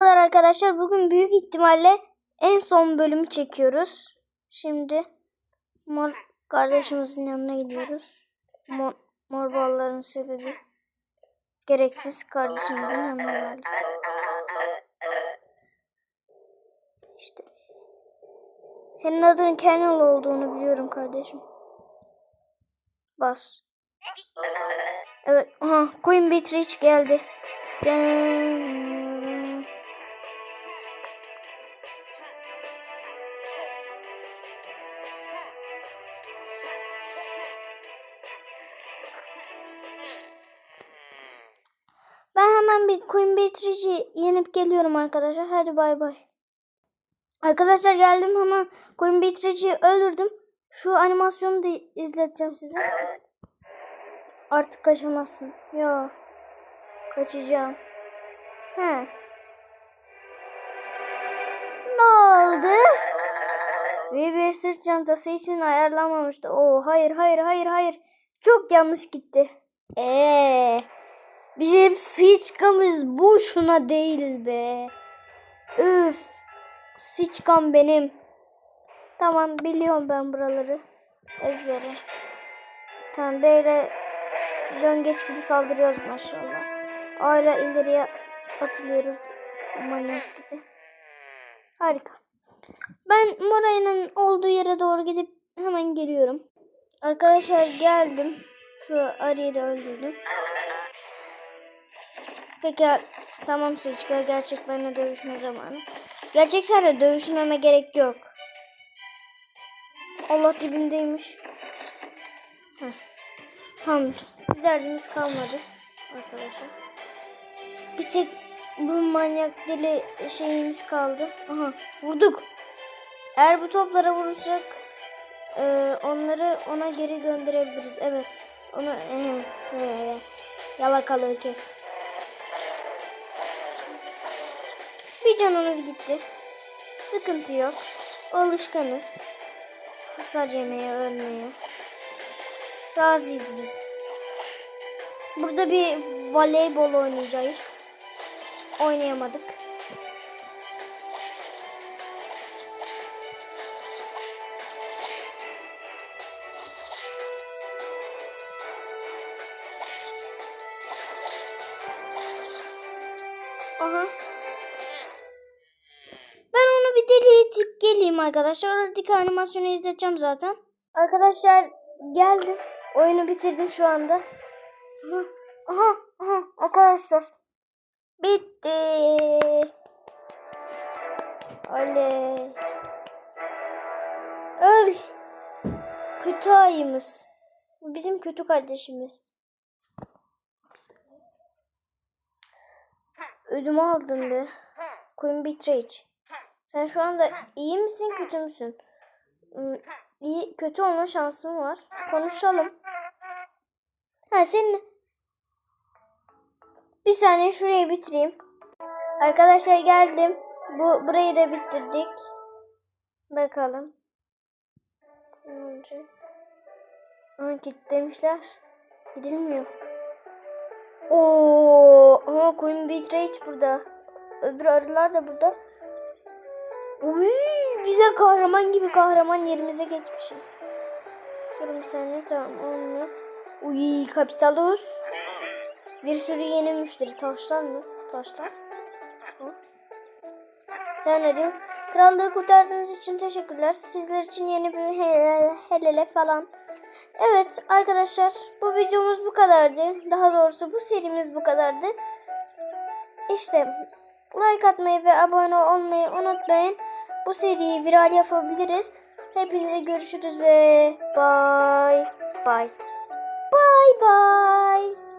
Merhabalar arkadaşlar. Bugün büyük ihtimalle en son bölümü çekiyoruz. Şimdi mor kardeşimizin yanına gidiyoruz. Mor, mor balların sebebi gereksiz kardeşimizin yanına geldik. İşte senin adının Kernel olduğunu biliyorum kardeşim. Bas. Evet. Aha, Queen Beatrice geldi. Gel- hemen bir Queen Beatrice'i yenip geliyorum arkadaşlar. Hadi bay bay. Arkadaşlar geldim hemen Queen Beatrice'i öldürdüm. Şu animasyonu da izleteceğim size. Artık kaçamazsın. Ya. Kaçacağım. He. Ne oldu? Ve bir sırt çantası için ayarlanmamıştı. Oo hayır hayır hayır hayır. Çok yanlış gitti. Eee. Bizim sıçkamız bu şuna değil be. Üf. Sıçkam benim. Tamam biliyorum ben buraları. Ezbere. Tamam böyle döngeç gibi saldırıyoruz maşallah. Aile ileriye atılıyoruz. Manyak gibi. Harika. Ben Moray'ın olduğu yere doğru gidip hemen geliyorum. Arkadaşlar geldim. Şu arıyı da öldürdüm. Peki tamam Sıçka gerçek benimle dövüşme zamanı. Gerçek seninle dövüşmeme gerek yok. Allah dibindeymiş. Heh. Tamam. Bir derdimiz kalmadı arkadaşlar. Bir tek bu manyak deli şeyimiz kaldı. Aha vurduk. Eğer bu toplara vurursak e, onları ona geri gönderebiliriz. Evet. Onu e, e, yalakalığı kes. Canımız gitti. Sıkıntı yok. Alışkanız. Hasar yemeye, ölmeye. Razıyız biz. Burada bir voleybol oynayacağız. Oynayamadık. Aha. Bir deleyip geleyim arkadaşlar. Oradaki animasyonu izleteceğim zaten. Arkadaşlar geldim. Oyunu bitirdim şu anda. Aha, aha, arkadaşlar. Bitti. Oley. Öl. Kötü ayımız. Bizim kötü kardeşimiz. Ödümü aldın be. Queen Beatrice. Sen şu anda iyi misin kötü müsün? Hmm, İyi, kötü olma şansın var. Konuşalım. Ha senin... Bir saniye şurayı bitireyim. Arkadaşlar geldim. Bu burayı da bitirdik. Bakalım. Olacak? Aa, kilitlemişler. Gidilmiyor. Oo, ama Queen Beatrice burada. Öbür arılar da burada. Uy, bize kahraman gibi kahraman yerimize geçmişiz. Bir saniye tamam olmuyor. Uy, Kapitalus. Bir sürü yeni müşteri. Taşlar mı? Taşlar. Sen ne diyorsun? Krallığı kurtardığınız için teşekkürler. Sizler için yeni bir helele, helele falan. Evet arkadaşlar bu videomuz bu kadardı. Daha doğrusu bu serimiz bu kadardı. İşte like atmayı ve abone olmayı unutmayın. Bu seriyi viral yapabiliriz. Hepinize görüşürüz ve bye bye. Bye bye.